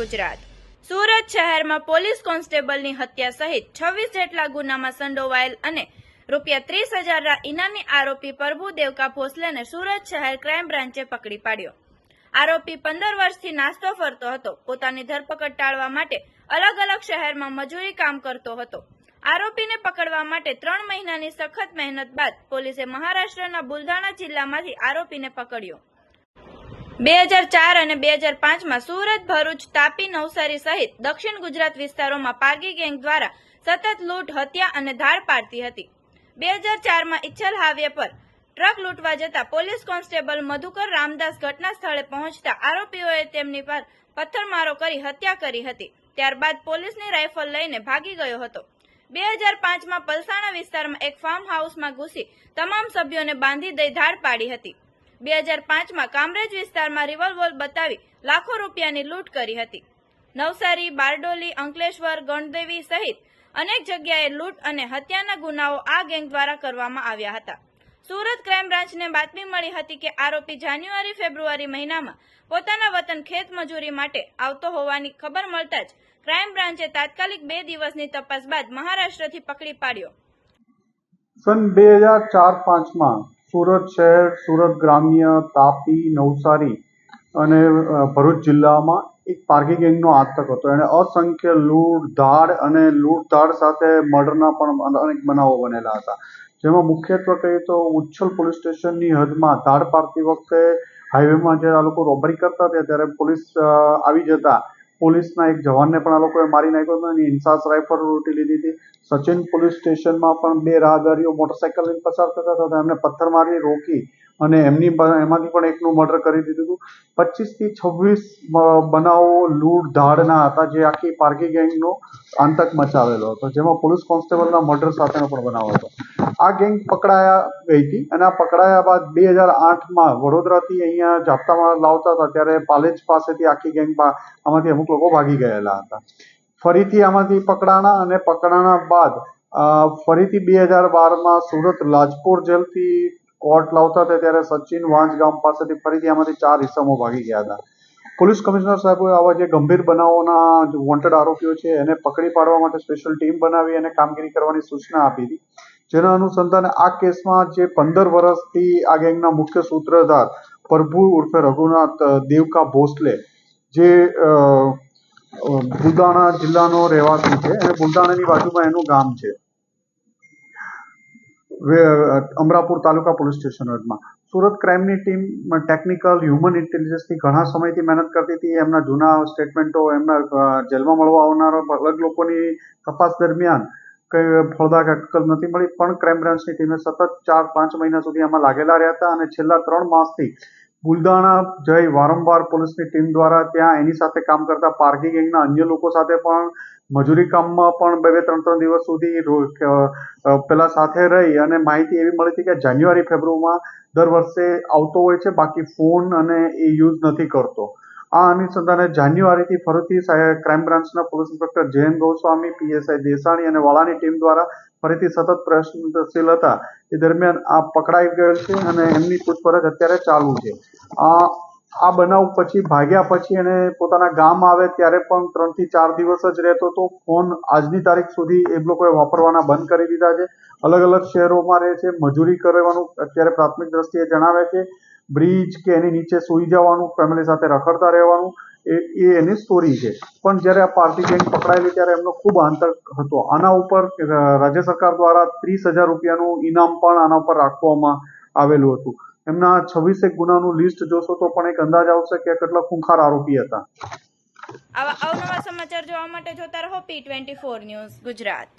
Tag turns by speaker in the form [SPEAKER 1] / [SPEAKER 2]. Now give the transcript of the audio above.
[SPEAKER 1] ગુજરાત. સુરત શહેરમાં પોલીસ કોન્સ્ટેબલની હત્યા સહિત છવ્વીસ જેટલા ગુનામાં સંડોવાયેલ અને રૂપિયા ત્રીસ હજારના ઇનામી આરોપી પ્રભુ દેવકા ભોસલેને સુરત શહેર ક્રાઇમ બ્રાન્ચે પકડી પાડ્યો. આરોપી પંદર વર્ષથી નાસ્તો ફરતો હતો. પોતાની ધરપકડ ટાળવા માટે અલગ અલગ શહેરમાં મજૂરી કામ કરતો હતો. આરોપીને પકડવા માટે ત્રણ મહિનાની સખત મહેનત બાદ પોલીસે મહારાષ્ટ્રના બુલધાણા જિલ્લામાંથી આરોપીને પકડ્યો. બે હજાર ચાર અને બે હજાર પાંચમાં સુરત, ભરૂચ, તાપી, નવસારી સહિત દક્ષિણ ગુજરાત વિસ્તારોમાં પારગી ગેંગ દ્વારા સતત લૂંટ, હત્યા અને ધાડ પાડતી હતી. બે હજાર ચારમાં ઇચ્છલ હાવે પર ટ્રક લૂંટવા જતા પોલીસ કોન્સ્ટેબલ મધુકર રામદાસ ઘટના સ્થળે પહોંચતા આરોપીઓએ તેમની પર પથ્થરમારો કરી હત્યા કરી હતી. ત્યારબાદ પોલીસની રાઇફલ લઈને ભાગી ગયો હતો. બે હજાર પાંચમાં પલસાણા વિસ્તારમાં એક ફાર્મ હાઉસમાં ઘૂસી તમામ સભ્યોને બાંધી દઈ ધાડ પાડી હતી. બે હજાર પાંચમાં કામરેજ વિસ્તારમાં રિવોલ્વર બતાવી લાખો રૂપિયાની લૂંટ કરી હતી. નવસારી, બારડોલી, અંકલેશ્વર, ગણદેવી સહિત અનેક જગ્યાએ લૂંટ અને હત્યાના ગુનાઓ આ ગેંગ દ્વારા કરવામાં આવ્યા હતા. સુરત ક્રાઇમ બ્રાન્ચને બાતમી મળી હતી કે આરોપી જાન્યુઆરી ફેબ્રુઆરી મહિનામાં પોતાના વતન ખેત મજૂરી માટે આવતો હોવાની ખબર મળતા જ ક્રાઇમ બ્રાન્ચે તાત્કાલિક બે દિવસની તપાસ બાદ મહારાષ્ટ્રથી પકડી પાડ્યો.
[SPEAKER 2] સન બે હજાર ચાર પાંચમાં સુરત શહેર, સુરત ગ્રામ્ય, તાપી, નવસારી અને ભરૂચ જિલ્લામાં એક પારગી ગેંગનો આતંક હતો. એણે અસંખ્ય લૂંટ અને લૂંટ ધાડ સાથે મર્ડરના પણ અનેક બનાવો બનેલા હતા. જેમાં મુખ્યત્વે કહીએ તો ઉચ્છલ પોલીસ સ્ટેશનની હદમાં ધાડ પાડતી વખતે હાઈવેમાં જ્યારે આ લોકો રોબરી કરતા હતા ત્યારે પોલીસ આવી જતા પોલીસના એક જવાનને પણ આ લોકોએ મારી નાખ્યો હતો અને ઇન્સાસ રાઇફલ લૂંટી લીધી હતી. સચિન પોલીસ સ્ટેશનમાં પણ બે રાહદારીઓ મોટરસાઇકલ લઈને પસાર થતા હતા. એમને પથ્થર મારી રોકી અને એમની એમાંથી પણ એકનું મર્ડર કરી દીધું હતું. પચીસથી છવ્વીસ બનાવો લૂંટ ધાડના હતા જે આખી પારગી ગેંગનો આતંક મચાવેલો હતો, જેમાં પોલીસ કોન્સ્ટેબલના મર્ડર સાથેનો પણ બનાવ હતો. આ ગેંગ પકડાયા ગઈ હતી અને આ પકડાયા બાદ બે હજાર આઠમાં વડોદરાથી અહીંયા જાપ્તામાં લાવતા હતા ત્યારે પાલેજ પાસેથી આખી ગેંગ આમાંથી અમુક લોકો ભાગી ગયેલા હતા. ફરીથી આમાંથી પકડાણા અને પકડાણા બાદ ફરીથી બે હજાર બારમાં સુરત લાજપોર જેલથી કોર્ટ લાવતા હતા ત્યારે સચિન વાંજ ગામ પાસેથી ફરીથી આમાંથી ચાર ઇસમો ભાગી ગયા હતા. પોલીસ કમિશનર સાહેબ આવા જે ગંભીર બનાવોના વોન્ટેડ આરોપીઓ છે એને પકડી પાડવા માટે સ્પેશિયલ ટીમ બનાવી અને કામગીરી કરવાની સૂચના આપી હતી. જેના અનુસંધાને આ કેસમાં જે પંદર વર્ષથી આ ગેંગના મુખ્ય સૂત્રધાર પ્રભુ ઉર્ફે રઘુનાથ દેવકા ભોસલે જે અ, જિલ્લાનો રહેવાસી છે અને બુલદાણાની બાજુમાં એનું ગામ છે. અમરાપુર તાલુકા પોલીસ સ્ટેશન હદમાં સુરત ક્રાઇમની ટીમ ટેકનિકલ હ્યુમન ઇન્ટેલિજન્સથી ઘણા સમયથી મહેનત કરતી હતી. એમના જૂના સ્ટેટમેન્ટો એમના જેલમાં મળવા આવનારા અલગ લોકોની તપાસ દરમિયાન કઈ ફળદાયક હકીકત નથી મળી, પણ ક્રાઇમ બ્રાન્ચની ટીમે સતત ચાર, પાંચ મહિના સુધી આમાં લાગેલા રહ્યા હતા અને છેલ્લા ત્રણ માસથી બુલદાણા જઈ વારંવાર પોલીસની ટીમ દ્વારા ત્યાં એની સાથે કામ કરતા પારકી ગેંગના અન્ય લોકો સાથે પણ, મજૂરી કામમાં પણ બે બે, ત્રણ ત્રણ દિવસ સુધી પેલા સાથે રહી અને માહિતી એવી મળી હતી કે જાન્યુઆરી, ફેબ્રુઆરીમાં દર વર્ષે આવતો હોય છે, બાકી ફોન અને એ યુઝ નથી કરતો. આ અનુસંધાને જાન્યુઆરીથી ફરીથી ક્રાઇમ બ્રાન્ચના police inspector Jayant Goswami, PSI Desani અને વાળાની ટીમ દ્વારા ફરીથી સતત પ્રયત્નશીલ હતા. એ દરમિયાન આ પકડાઈ ગયેલ છે અને એમની પૂછપરછ અત્યારે ચાલુ છે. આ આ બનાવ પછી ભાગ્યા પછી એને પોતાના ગામ આવે ત્યારે પણ ત્રણથી ચાર દિવસ જ રહેતો હતો. ફોન આજની તારીખ સુધી એ લોકોએ વાપરવાના બંધ કરી દીધા છે. અલગ અલગ શહેરોમાં રહે છે, મજૂરી કરવાનું અત્યારે પ્રાથમિક દ્રષ્ટિએ જણાવે છે. બ્રિજ કે એની નીચે સૂઈ જવાનું ફેમિલી સાથે રખડતા રહેવાનું, એ એ એની સ્ટોરી છે. પણ જ્યારે આ પાર્ટી ગેંગ પકડાયેલી ત્યારે એમનો ખૂબ આંતક હતો. આના ઉપર રાજ્ય સરકાર દ્વારા ત્રીસ હજાર રૂપિયાનું ઇનામ પણ આના ઉપર રાખવામાં આવેલું હતું. એમના છવ્વીસેક ગુનાનું લિસ્ટ જોશો તો પણ એક અંદાજ આવશે કે કેટલા ખૂંખાર આરોપી હતા.
[SPEAKER 1] આવા અવનવા સમાચાર જોવા માટે જોતા રહો P twenty four news Gujarat.